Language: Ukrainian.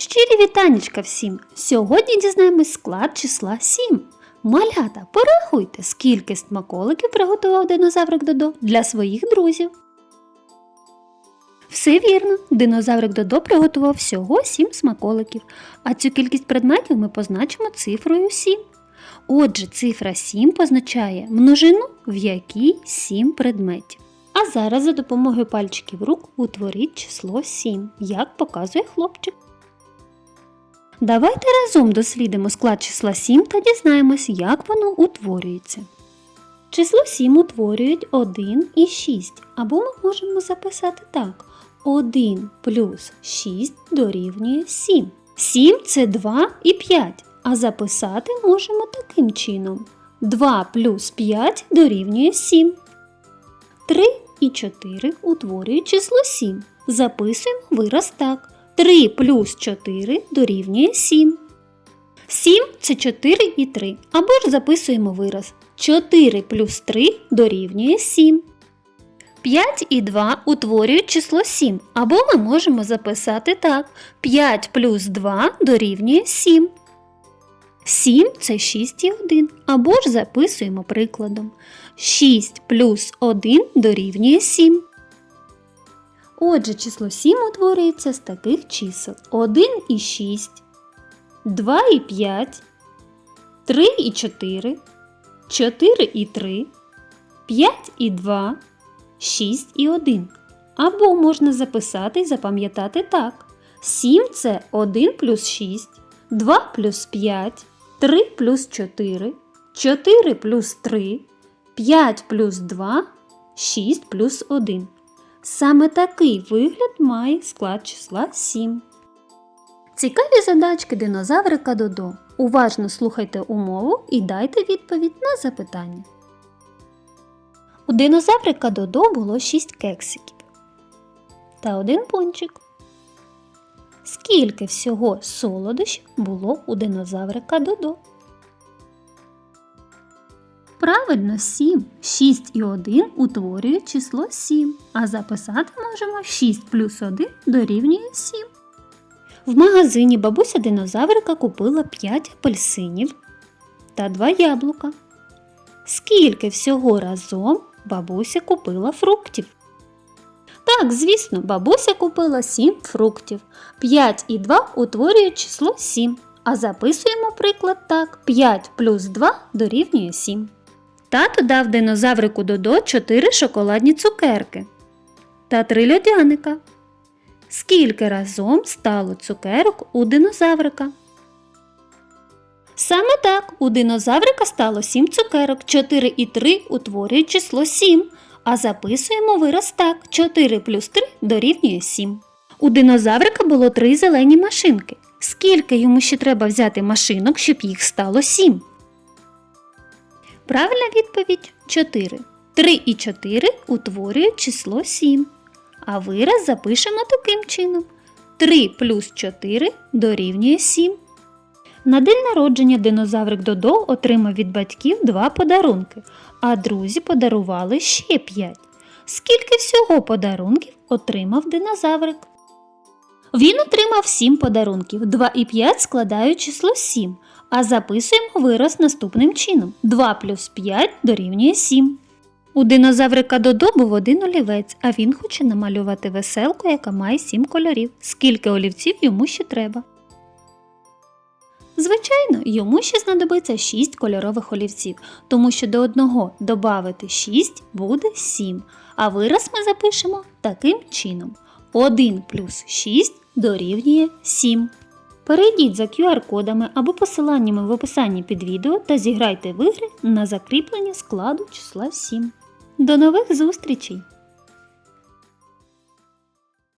Щирі вітанечка всім! Сьогодні дізнаємось склад числа 7. Малята, порахуйте, скільки смаколиків приготував динозаврик Додо для своїх друзів. Все вірно, динозаврик Додо приготував всього 7 смаколиків, а цю кількість предметів ми позначимо цифрою 7. Отже, цифра 7 позначає множину, в якій 7 предметів. А зараз за допомогою пальчиків рук утворіть число 7, як показує хлопчик. Давайте разом дослідимо склад числа 7 та дізнаємось, як воно утворюється. Число 7 утворюють 1 і 6, або ми можемо записати так. 1 плюс 6 дорівнює 7. 7 це 2 і 5, а записати можемо таким чином. 2 плюс 5 дорівнює 7. 3 і 4 утворюють число 7. Записуємо вираз так. 3 плюс 4 дорівнює 7. 7 це 4 і 3. Або ж записуємо вираз. 4 плюс 3 дорівнює 7. 5 і 2 утворюють число 7. Або ми можемо записати так. 5 плюс 2 дорівнює 7. 7 це 6 і 1. Або ж записуємо прикладом. 6 плюс 1 дорівнює 7. Отже, число 7 утворюється з таких чисел 1 і 6, 2 і 5, 3 і 4, 4 і 3, 5 і 2, 6 і 1. Або можна записати і запам'ятати так. 7 це 1 плюс 6, 2 плюс 5, 3 плюс 4, 4 плюс 3, 5 плюс 2, 6 плюс 1. Саме такий вигляд має склад числа 7. Цікаві задачки динозаврика Додо. Уважно слухайте умову і дайте відповідь на запитання. У динозаврика Додо було 6 кексиків та один пончик. Скільки всього солодощів було у динозаврика Додо? Правильно, 7. 6 і 1 утворюють число 7, а записати можемо 6 плюс 1 дорівнює 7. В магазині бабуся динозаврика купила 5 апельсинів та 2 яблука. Скільки всього разом бабуся купила фруктів? Так, звісно, бабуся купила 7 фруктів. 5 і 2 утворюють число 7. А записуємо приклад так: 5 плюс 2 дорівнює 7. Тато дав динозаврику Додо 4 шоколадні цукерки та 3 льодяника. Скільки разом стало цукерок у динозаврика? Саме так, у динозаврика стало 7 цукерок, 4 і 3 утворюють число 7, а записуємо вираз так: 4 плюс 3 дорівнює 7. У динозаврика було 3 зелені машинки. Скільки йому ще треба взяти машинок, щоб їх стало 7? Правильна відповідь 4. 3 і 4 утворюють число 7. А вираз запишемо таким чином. 3 плюс 4 дорівнює 7. На день народження динозаврик Додо отримав від батьків два подарунки, а друзі подарували ще 5. Скільки всього подарунків отримав динозаврик? Він отримав 7 подарунків. 2 і 5 складають число 7, а записуємо вираз наступним чином. 2 плюс 5 дорівнює 7. У динозаврика Додо був один олівець, а він хоче намалювати веселку, яка має 7 кольорів. Скільки олівців йому ще треба? Звичайно, йому ще знадобиться 6 кольорових олівців, тому що до одного додати 6 буде 7. А вираз ми запишемо таким чином. 1 плюс 6 дорівнює 7. Перейдіть за QR-кодами або посиланнями в описанні під відео та зіграйте в ігри на закріплення складу числа 7. До нових зустрічей!